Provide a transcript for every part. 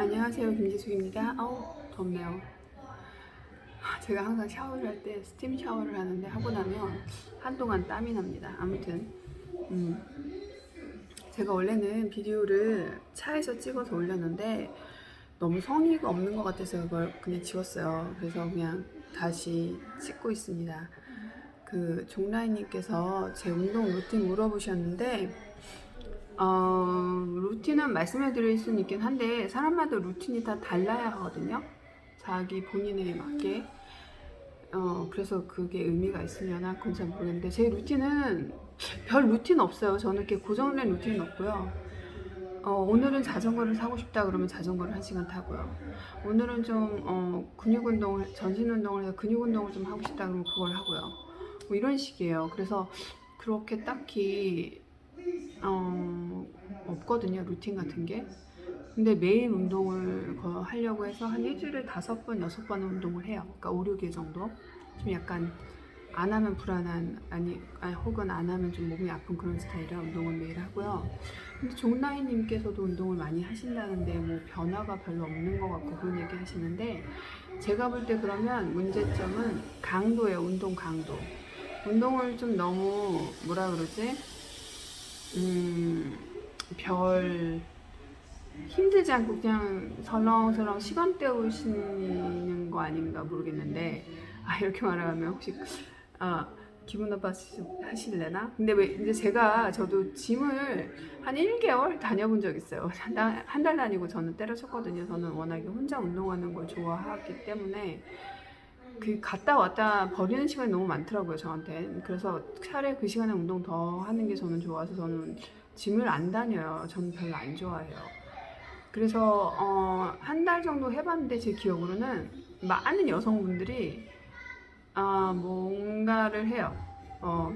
안녕하세요 김지숙입니다. 아우 덥네요. 아, 제가 항상 샤워를 할 때 스팀 샤워를 하는데 하고 나면 한동안 땀이 납니다. 아무튼 음, 제가 원래는 비디오를 차에서 찍어서 올렸는데 너무 성의가 없는 것 같아서 그걸 그냥 지웠어요. 그래서 그냥 다시 찍고 있습니다. 그 종라인님께서 제 운동 루틴 물어보셨는데 어, 루틴은 말씀해 드릴 수는 있긴 한데 사람마다 루틴이 다 달라야 하거든요. 자기 본인에 맞게. 어, 그래서 그게 의미가 있으려나 그건 잘 모르겠는데 제 루틴은 별 루틴 없어요. 저는 이렇게 고정된 루틴은 없고요. 어, 오늘은 자전거를 사고 싶다 그러면 자전거를 한 시간 타고요. 오늘은 좀 어, 근육 운동을 전신 운동을 해서 근육 운동을 좀 하고 싶다 그러면 그걸 하고요. 뭐 이런 식이에요. 그래서 그렇게 딱히 어, 없거든요 루틴 같은 게. 근데 매일 운동을 거- 하려고 해서 한 일주일에 다섯 번 여섯 번은 운동을 해요. 그러니까 5, 6일 정도. 좀 약간 안 하면 불안한 아니, 아니 혹은 안 하면 좀 몸이 아픈 그런 스타일이라 운동을 매일 하고요. 근데 종나이님께서도 운동을 많이 하신다는데 뭐 변화가 별로 없는 것 같고 그런 얘기 하시는데 제가 볼 때 그러면 문제점은 강도예요 운동 강도. 운동을 좀 너무 뭐라 그러지? 음, 별 힘들지 않고 그냥 설렁설렁 시간 때우시는 거 아닌가 모르겠는데 아 이렇게 말하면 혹시 아 기분 나빠하실래나? 근데 왜 이제 제가 저도 짐을 한 1개월 다녀본 적 있어요. 한 달 다니고 저는 때려쳤거든요. 저는 워낙에 혼자 운동하는 걸 좋아하기 때문에 그 갔다 왔다 버리는 시간이 너무 많더라고요 저한테 그래서 차라리 그 시간에 운동 더 하는 게 저는 좋아서 저는 짐을 안 다녀요. 저는 별로 안 좋아해요. 그래서 어, 한 달 정도 해봤는데 제 기억으로는 많은 여성분들이 아 뭔가를 해요. 어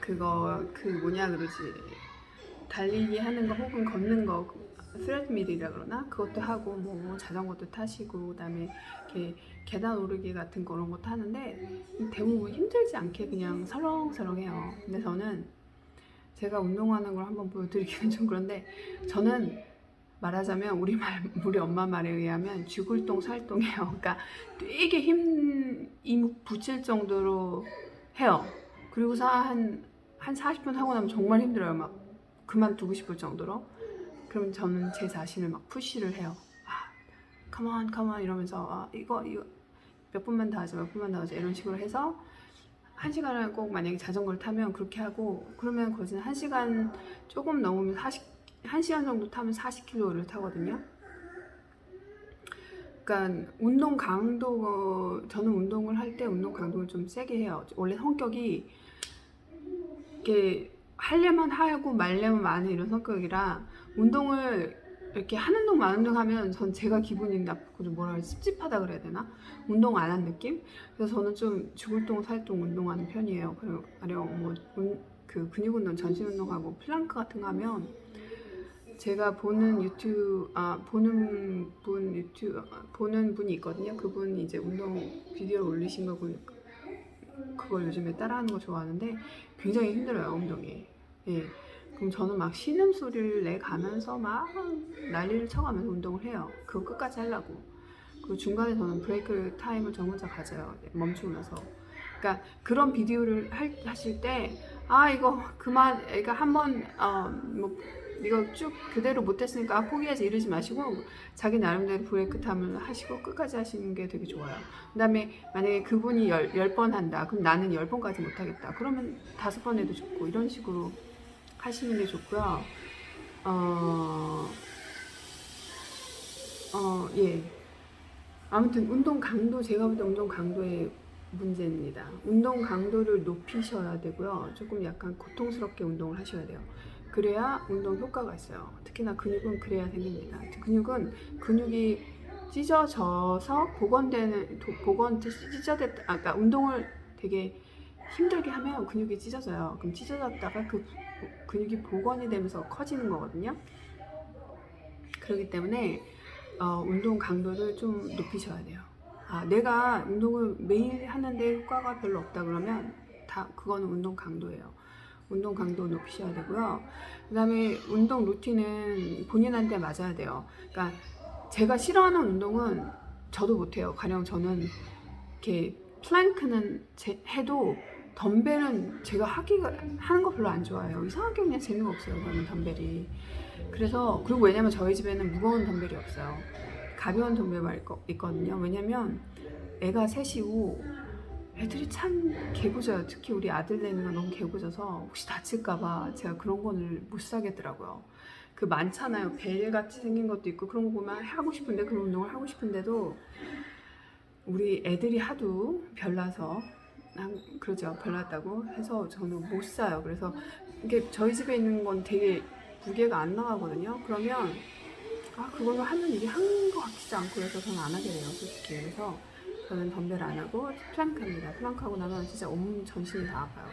그거 그 뭐냐 그러지. 달리기 하는 거 혹은 걷는 거 스레드밀이라 그러나? 그것도 하고 뭐 자전거도 타시고 그다음에 이렇게 계단 오르기 같은 그런 거 타는데 대부분 힘들지 않게 그냥 설렁설렁해요. 근데 저는 제가 운동하는 걸 한번 보여드리기는 좀 그런데 저는 말하자면 우리 말 우리 엄마 말에 의하면 죽을 똥 살똥해요. 그러니까 되게 힘이 붙일 정도로 해요. 그리고서 한한 40분 하고 나면 정말 힘들어요. 막 그만두고 싶을 정도로. 그럼 저는 제 자신을 막 푸시를 해요. 아, 컴온, 컴온 이러면서 아, 이거 이거 몇 분만 더 하자, 몇 분만 더 하자 이런 식으로 해서 한 시간을 꼭 만약에 자전거를 타면 그렇게 하고 그러면 거기서 한 시간 조금 넘으면 40, 한 시간 정도 타면 40km를 타거든요. 그러니까 운동 강도 저는 운동을 할 때 운동 강도를 좀 세게 해요. 원래 성격이 이렇게 하려면 하고 말려면 마는 이런 성격이라 운동을 이렇게 하는 동 마는 동 하면 전 제가 기분이 나쁘고 좀 뭐라 그래 찝찝하다 그래야 되나? 운동 안 한 느낌? 그래서 저는 좀 죽을 동 살 동 운동하는 편이에요. 그리고 가령 뭐그 근육 운동 전신 운동하고 플랑크 같은 거 하면 제가 보는 유튜브 아 보는 분 유튜브 아, 보는 분이 있거든요. 그분이 이제 운동 비디오를 올리신 거 보니까 그걸 요즘에 따라하는 거 좋아하는데 굉장히 힘들어요 운동이. 예. 그럼 저는 막 신음 소리를 내 가면서 막 난리를 쳐가면서 운동을 해요. 그거 끝까지 하려고. 그리고 중간에 저는 브레이크 타임을 저 혼자 가져요. 멈추고 나서. 그러니까 그런 비디오를 할, 하실 때, 아, 이거 그만, 그러니까 한 번, 어, 뭐, 이거 쭉 그대로 못했으니까 아, 포기하지 이러지 마시고 자기 나름대로 브레이크 타임을 하시고 끝까지 하시는 게 되게 좋아요. 그 다음에 만약에 그분이 열, 열 번 한다. 그럼 나는 열 번까지 못하겠다. 그러면 다섯 번 해도 좋고 이런 식으로 하시는 게 좋고요. 어, 어, 예. 아무튼 운동 강도 제가 볼 때 운동 강도의 문제입니다. 운동 강도를 높이셔야 되고요. 조금 약간 고통스럽게 운동을 하셔야 돼요. 그래야 운동 효과가 있어요. 특히나 근육은 그래야 생깁니다. 근육은 근육이 찢어져서 복원되는 도- 복원 찢어졌다. 아까 그러니까 운동을 되게 힘들게 하면 근육이 찢어져요. 그럼 찢어졌다가 그 근육이 복원이 되면서 커지는 거거든요. 그렇기 때문에 어, 운동 강도를 좀 높이셔야 돼요. 아, 내가 운동을 매일 하는데 효과가 별로 없다 그러면 다 그거는 운동 강도예요. 운동 강도 높이셔야 되고요. 그다음에 운동 루틴은 본인한테 맞아야 돼요. 그러니까 제가 싫어하는 운동은 저도 못해요. 가령 저는 이렇게 플랭크는 제- 해도 덤벨은 제가 하기가 하는 거 별로 안 좋아해요. 이상하게 그냥 재미가 없어요. 저는 덤벨이. 그래서 그리고 왜냐면 저희 집에는 무거운 덤벨이 없어요. 가벼운 덤벨만 있거- 있거든요. 왜냐면 애가 셋이고 애들이 참 개구져요. 특히 우리 아들 내미가 너무 개구져서 혹시 다칠까봐 제가 그런 거를 못 사겠더라고요. 그 많잖아요. 벨 같이 생긴 것도 있고 그런 거 보면 하고 싶은데 그런 운동을 하고 싶은데도 우리 애들이 하도 별나서 한- 그러죠 별났다고 해서 저는 못 사요. 그래서 이게 저희 집에 있는 건 되게 무게가 안 나가거든요. 그러면 아 그걸로 하면 이게 한것 같지도 않고 그래서 저는 안 하게 돼요. 솔직히 그래서 저는 덤벨 안 하고 플랑크합니다. 플랑크 하고 나면 진짜 온 전신이 다 아파요.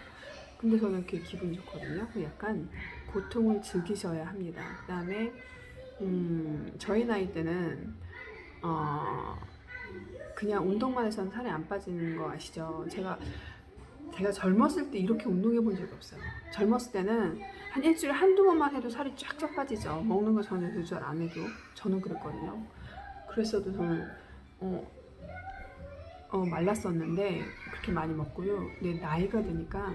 근데 저는 그게 기분 좋거든요. 그 약간 고통을 즐기셔야 합니다. 그다음에 음, 저희 나이 때는 어, 그냥 운동만 해서는 살이 안 빠지는 거 아시죠? 제가 제가 젊었을 때 이렇게 운동해 본 적이 없어요. 젊었을 때는 한 일주일에 한두 번만 해도 살이 쫙쫙 빠지죠. 먹는 거 전혀 조절 안 해도 저는 그랬거든요. 그랬어도 저는 어, 어, 말랐었는데 그렇게 많이 먹고요. 근데 나이가 드니까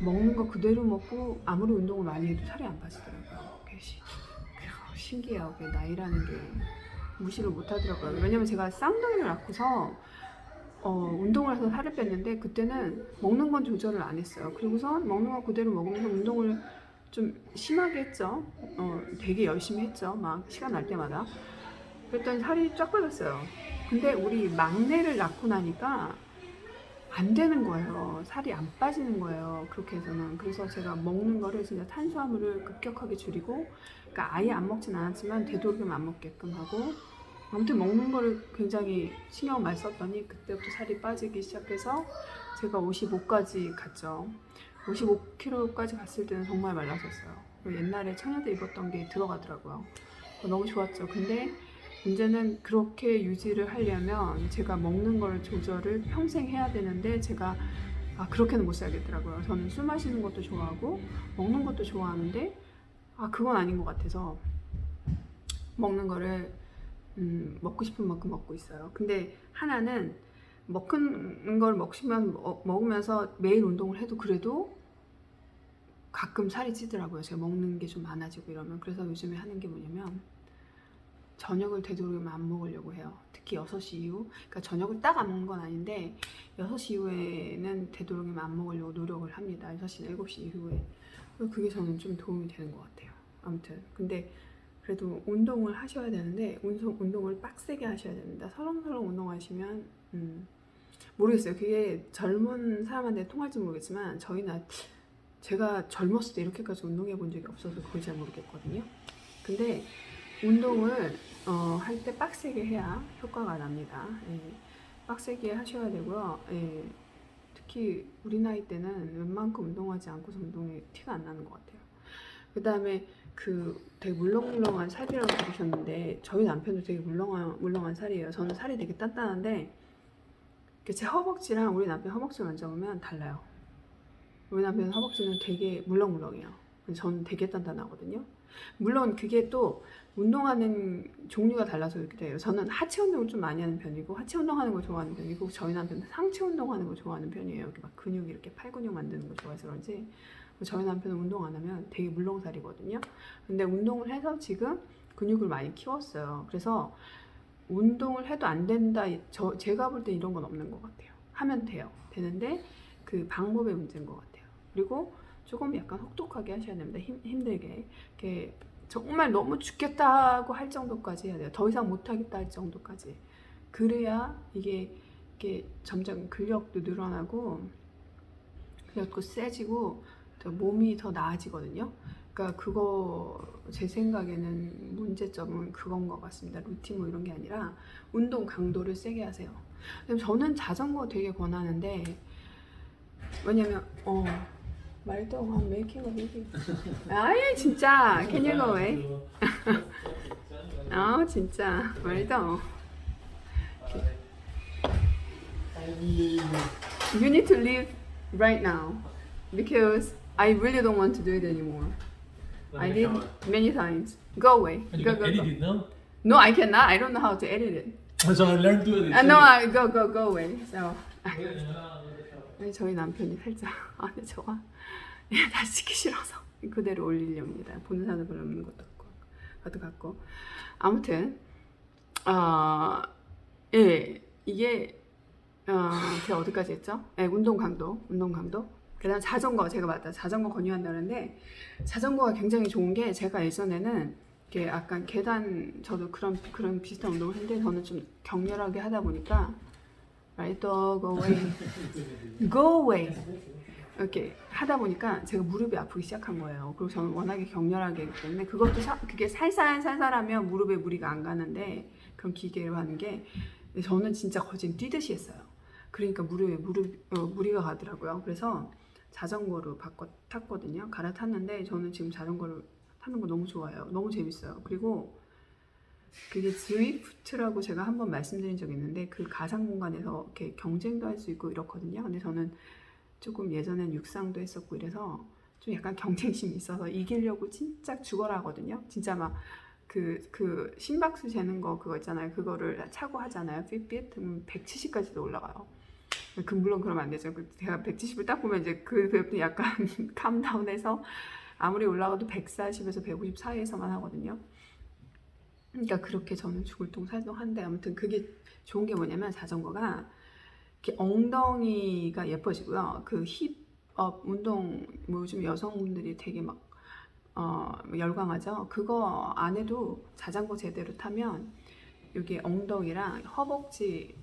먹는 거 그대로 먹고 아무리 운동을 많이 해도 살이 안 빠지더라고요. 신기해요. 나이라는 게 무시를 못 하더라고요. 왜냐면 제가 쌍둥이를 낳고서 어, 운동을 해서 살을 뺐는데 그때는 먹는 건 조절을 안 했어요. 그리고선 먹는 거 그대로 먹으면서 운동을 좀 심하게 했죠. 어, 되게 열심히 했죠. 막 시간 날 때마다. 그랬더니 살이 쫙 빠졌어요. 근데 우리 막내를 낳고 나니까 안 되는 거예요. 살이 안 빠지는 거예요. 그렇게 해서는. 그래서 제가 먹는 거를 진짜 탄수화물을 급격하게 줄이고, 그러니까 아예 안 먹진 않았지만 되도록이면 안 먹게끔 하고, 아무튼 먹는 거를 굉장히 신경 많이 썼더니 그때부터 살이 빠지기 시작해서 제가 55까지 갔죠. 55kg까지 갔을 때는 정말 말랐었어요. 옛날에 청여대 입었던 게 들어가더라고요. 너무 좋았죠. 근데 문제는 그렇게 유지를 하려면 제가 먹는 걸 조절을 평생 해야 되는데 제가 아 그렇게는 못 살겠더라고요. 저는 술 마시는 것도 좋아하고 먹는 것도 좋아하는데 아 그건 아닌 것 같아서 먹는 거를 음, 먹고 싶은 만큼 먹고 있어요. 근데 하나는 먹는 걸 먹으면 먹- 먹으면서 매일 운동을 해도 그래도 가끔 살이 찌더라고요. 제가 먹는 게 좀 많아지고 이러면 그래서 요즘에 하는 게 뭐냐면 저녁을 되도록이면 안 먹으려고 해요. 특히 6시 이후. 그러니까 저녁을 딱 안 먹는 건 아닌데 6시 이후에는 되도록이면 안 먹으려고 노력을 합니다. 6시나 7시 이후에. 그게 저는 좀 도움이 되는 것 같아요. 아무튼. 근데 그래도 운동을 하셔야 되는데 운동, 운동을 빡세게 하셔야 됩니다. 서렁서렁 운동하시면 음, 모르겠어요. 그게 젊은 사람한테 통할지 모르겠지만 저희는 제가 젊었을 때 이렇게까지 운동해 본 적이 없어서 그걸 잘 모르겠거든요. 근데 운동을 어, 할 때 빡세게 해야 효과가 납니다. 예, 빡세게 하셔야 되고요. 예, 특히 우리 나이 때는 웬만큼 운동하지 않고서 운동이 티가 안 나는 것 같아요. 그 다음에 그 되게 물렁물렁한 살이라고 들으셨는데 저희 남편도 되게 물렁한 물렁한 살이에요. 저는 살이 되게 단단한데 제 허벅지랑 우리 남편 허벅지 만져보면 달라요. 우리 남편 허벅지는 되게 물렁물렁해요. 저는 되게 단단하거든요. 물론 그게 또 운동하는 종류가 달라서 돼요. 저는 하체 운동을 좀 많이 하는 편이고 하체 운동하는 걸 좋아하는 편이고 저희 남편은 상체 운동하는 걸 좋아하는 편이에요. 이렇게 막 근육 이렇게 팔 근육 만드는 걸 좋아해서 그런지 저희 남편은 운동 안 하면 되게 물렁살이거든요. 근데 운동을 해서 지금 근육을 많이 키웠어요. 그래서 운동을 해도 안 된다. 저 제가 볼 때 이런 건 없는 것 같아요. 하면 돼요. 되는데 그 방법의 문제인 것 같아요. 그리고 조금 약간 혹독하게 하셔야 됩니다. 힘, 힘들게 이렇게 정말 너무 죽겠다고 할 정도까지 해야 돼요. 더 이상 못하겠다 할 정도까지. 그래야 이게 이게 점점 근력도 늘어나고 근력도 세지고 더 몸이 더 나아지거든요. 그러니까 그거 제 생각에는 문제점은 그건 것 같습니다. 루틴 뭐 이런 게 아니라 운동 강도를 세게 하세요. 저는 자전거 되게 권하는데 왜냐면 어 말도 안 making a video. 아예 진짜 can you go away? 아 진짜 말도 you need to leave right now because I really don't want to do it anymore. I did shower. many times. Go away. And you Go, can go, edit go. it now. No, I cannot. I don't know how to edit it. So I learned to edit. Uh, no, I go go go away. So Yeah. 아니, 저희 남편이 살짝 아 근데 저가 예, 다시 찍기 싫어서 그대로 올리려고입니다. 보는 사람 별로 없는 것도 같고 것도 같고 아무튼 아예 이게 어, 제가 어디까지 했죠? 예, 운동 강도, 운동 강도. 그다음 자전거 제가 맞다 자전거 권유한다는데 자전거가 굉장히 좋은 게 제가 예전에는 이렇게 약간 계단 저도 그런 그런 비슷한 운동을 했는데 저는 좀 격렬하게 하다 보니까 right dog away go away 이렇게 하다 보니까 제가 무릎이 아프기 시작한 거예요. 그리고 저는 워낙에 격렬하게 하기 때문에 그것도 사- 그게 살살 살살하면 무릎에 무리가 안 가는데 그런 기계로 하는 게 저는 진짜 거진 뛰듯이 했어요. 그러니까 무릎에 무릎 어, 무리가 가더라고요. 그래서 자전거로 바꿔 탔거든요. 갈아탔는데 저는 지금 자전거를 타는 거 너무 좋아해요. 너무 재밌어요. 그리고 그게 드리프트라고 제가 한번 말씀드린 적이 있는데 그 가상 공간에서 이렇게 경쟁도 할 수 있고 이렇거든요. 근데 저는 조금 예전엔 육상도 했었고 이래서 좀 약간 경쟁심이 있어서 이기려고 진짜 죽어라 하거든요. 진짜 막 그, 그 심박수 재는 거 그거 있잖아요. 그거를 차고 하잖아요. 핏빛. 그럼 170까지도 올라가요. 그 물론 그러면 안 되죠. 그 제가 170을 딱 보면 이제 그 배우는 약간 캄다운해서 아무리 올라가도 140에서 150 사이에서만 하거든요. 그러니까 그렇게 저는 죽을 똥 살똥 한데 아무튼 그게 좋은 게 뭐냐면 자전거가 이렇게 엉덩이가 예뻐지고요. 그 힙업 운동 뭐 요즘 여성분들이 되게 막 어, 열광하죠. 그거 안 해도 자전거 제대로 타면 여기 엉덩이랑 허벅지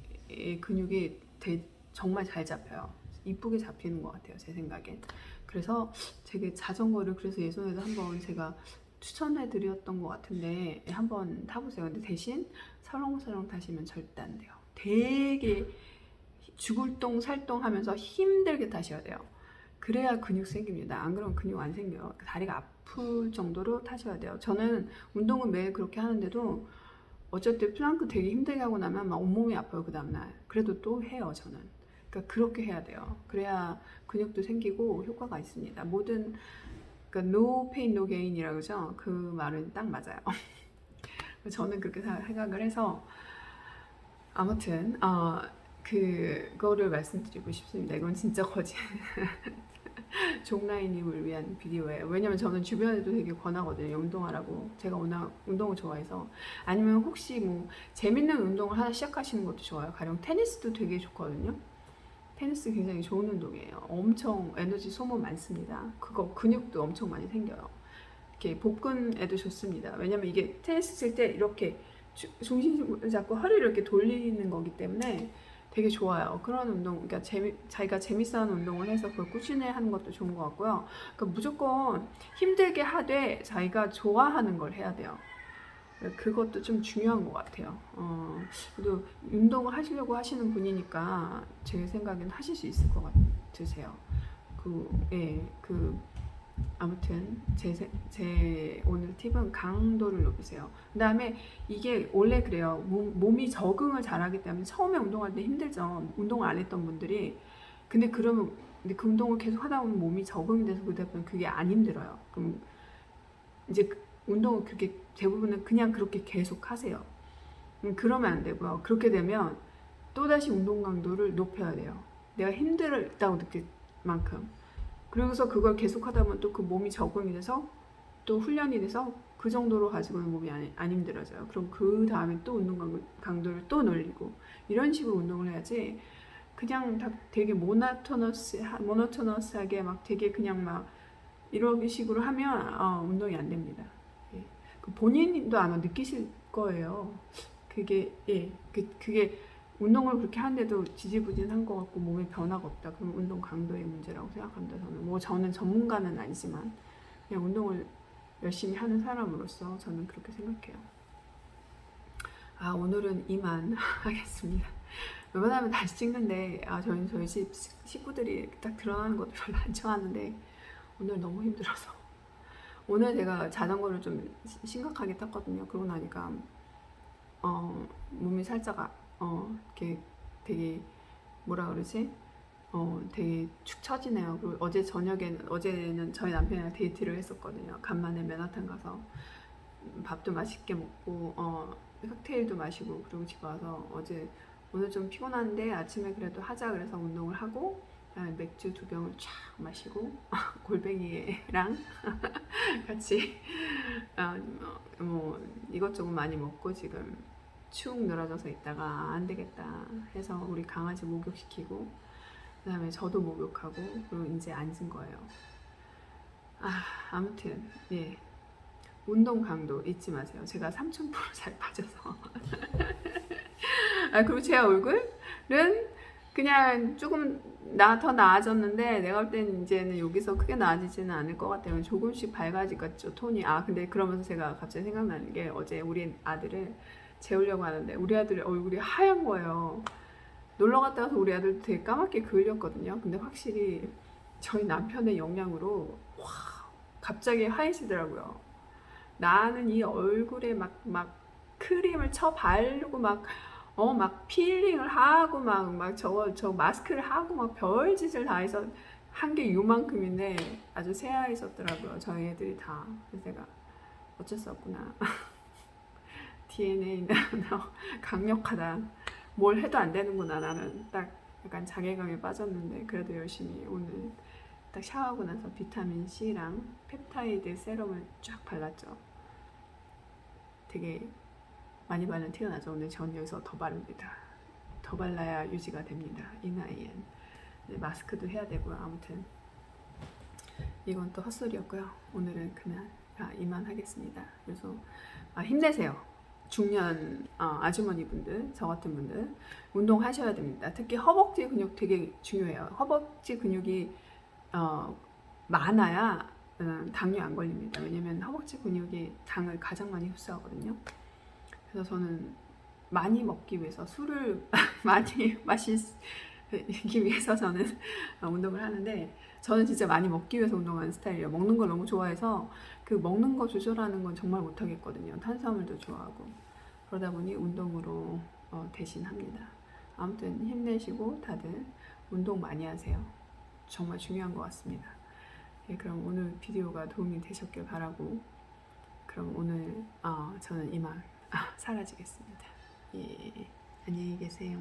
근육이 되게 정말 잘 잡혀요. 이쁘게 잡히는 것 같아요. 제 생각엔. 그래서 되게 자전거를 그래서 예전에도 한번 제가 추천해 드렸던 것 같은데 한번 타보세요. 근데 대신 설렁설렁 타시면 절대 안 돼요. 되게 죽을 똥 살똥 하면서 힘들게 타셔야 돼요. 그래야 근육 생깁니다. 안 그러면 근육 안 생겨요. 다리가 아플 정도로 타셔야 돼요. 저는 운동은 매일 그렇게 하는데도 때 플랑크 되게 힘들게 하고 나면 막 온몸이 아파요. 그 다음날. 그래도 또 해요. 저는. 그러니까 그렇게 해야 돼요. 그래야 근육도 생기고 효과가 있습니다. 모든 그러니까 no pain no gain이라고 그러죠. 그 말은 딱 맞아요. 저는 그렇게 사- 생각을 해서 아무튼 어, 그거를 말씀드리고 싶습니다. 이건 진짜 거짓 종라인님을 위한 비디오예요. 왜냐면 저는 주변에도 되게 권하거든요. 운동하라고. 제가 워낙 운동을 좋아해서. 아니면 혹시 뭐 재밌는 운동을 하나 시작하시는 것도 좋아요. 가령 테니스도 되게 좋거든요. 테니스 굉장히 좋은 운동이에요. 엄청 에너지 소모 많습니다. 그거 근육도 엄청 많이 생겨요. 이렇게 복근에도 좋습니다. 왜냐면 이게 테니스 칠 때 이렇게 주- 중심을 잡고 허리를 이렇게 돌리는 거기 때문에 되게 좋아요. 그런 운동, 그러니까 재미, 자기가 재밌어 하는 운동을 해서 그걸 꾸준히 하는 것도 좋은 것 같고요. 그러니까 무조건 힘들게 하되 자기가 좋아하는 걸 해야 돼요. 그것도 좀 중요한 것 같아요. 어, 그래도 운동을 하시려고 하시는 분이니까 제 생각엔 하실 수 있을 것 같으세요. 그, 예, 그, 아무튼 제, 세- 제 오늘 팁은 강도를 높이세요. 그 다음에 이게 원래 그래요. 몸, 몸이 적응을 잘하기 때문에 처음에 운동할 때 힘들죠. 운동을 안 했던 분들이. 근데 그러면 근데 그 운동을 계속 하다 보면 몸이 적응이 돼서 그러다 보면 그게 안 힘들어요. 그럼 이제 그 운동을 그렇게 대부분은 그냥 그렇게 계속 하세요. 음, 그러면 안 되고요. 그렇게 되면 또다시 운동 강도를 높여야 돼요. 내가 힘들다고 느낄 만큼. 그러고서 그걸 계속 하다 보면 또 그 몸이 적응이 돼서 또 훈련이 돼서 그 정도로 가지고는 몸이 안, 안 힘들어져요. 그럼 그 다음에 또 운동 강- 강도를 또 늘리고 이런 식으로 운동을 해야지 그냥 다 되게 모노토너스 모노토너스하게 막 되게 그냥 막 이런 식으로 하면 어, 운동이 안 됩니다. 예. 그 본인도 아마 느끼실 거예요. 그게 예, 그, 그게 운동을 그렇게 하는데도 지지부진한 것 같고 몸에 변화가 없다. 그럼 운동 강도의 문제라고 생각합니다. 저는 뭐 저는 전문가는 아니지만 그냥 운동을 열심히 하는 사람으로서 저는 그렇게 생각해요. 아 오늘은 이만 하겠습니다. 웬만하면 다시 찍는데 아 저희 저희 집 식- 식구들이 딱 드러나는 것도 별로 안 좋아하는데 오늘 너무 힘들어서 오늘 제가 자전거를 좀 시- 심각하게 탔거든요. 그러고 나니까 어 몸이 살짝 아- 어 이렇게 되게 뭐라 그러지 어, 되게 축 처지네요. 그리고 어제 저녁에는 어제는 저희 남편이랑 데이트를 했었거든요. 간만에 맨하탄 가서 밥도 맛있게 먹고 어, 칵테일도 마시고 그리고 집 와서 어제 오늘 좀 피곤한데 아침에 그래도 하자 그래서 운동을 하고 맥주 두 병을 쫙 마시고 골뱅이랑 같이 어, 뭐 이것저것 많이 먹고 지금 축 늘어져서 있다가 안 되겠다 해서 우리 강아지 목욕시키고 그다음에 저도 목욕하고 그리고 이제 앉은 거예요. 아 아무튼 예 운동 강도 잊지 마세요. 제가 3,000%잘 빠져서 아 그리고 제 얼굴은 그냥 조금 나 더 나아졌는데 내가 볼 때는 이제는 여기서 크게 나아지지는 않을 것 같아요. 조금씩 밝아지겠죠 톤이. 아 근데 그러면서 제가 갑자기 생각나는 게 어제 우리 아들을 재우려고 하는데 우리 아들 얼굴이 하얀 거예요. 놀러 갔다 와서 우리 아들도 되게 까맣게 그을렸거든요. 근데 확실히 저희 남편의 영향으로 와 갑자기 하얘지더라고요. 나는 이 얼굴에 막 막 크림을 쳐 바르고 막 어 막 필링을 하고 막 막 저거 저 마스크를 하고 막 별 짓을 다 해서 한 게 요만큼인데 아주 새하얘 졌더라고요. 저희 애들이 다. 그래서 제가 어쩔 수 없구나. DNA는 강력하다. 뭘 해도 안 되는구나 나는 딱 약간 자괴감에 빠졌는데 그래도 열심히 오늘 딱 샤워하고 나서 비타민 C랑 펩타이드 세럼을 쫙 발랐죠. 되게 많이 바른 티가 나죠. 오늘 전 여기서 더 바릅니다. 더 발라야 유지가 됩니다. 이 나이엔 네, 마스크도 해야 되고요. 아무튼 이건 또 헛소리였고요. 오늘은 그냥 아, 이만 하겠습니다. 그래서 아, 힘내세요. 중년 어, 아주머니 분들, 저 같은 분들 운동하셔야 됩니다. 특히 허벅지 근육 되게 중요해요. 허벅지 근육이 어, 많아야 음, 당뇨 안 걸립니다. 왜냐면 허벅지 근육이 당을 가장 많이 흡수하거든요. 그래서 저는 많이 먹기 위해서 술을 많이 마시기 위해서 저는 어, 운동을 하는데 저는 진짜 많이 먹기 위해서 운동하는 스타일이에요. 먹는 걸 너무 좋아해서 그 먹는 거 조절하는 건 정말 못하겠거든요. 탄수화물도 좋아하고 그러다 보니 운동으로 어, 대신합니다. 아무튼 힘내시고 다들 운동 많이 하세요. 정말 중요한 것 같습니다. 예, 그럼 오늘 비디오가 도움이 되셨길 바라고 그럼 오늘 어, 저는 이만 아, 사라지겠습니다. 예, 안녕히 계세요.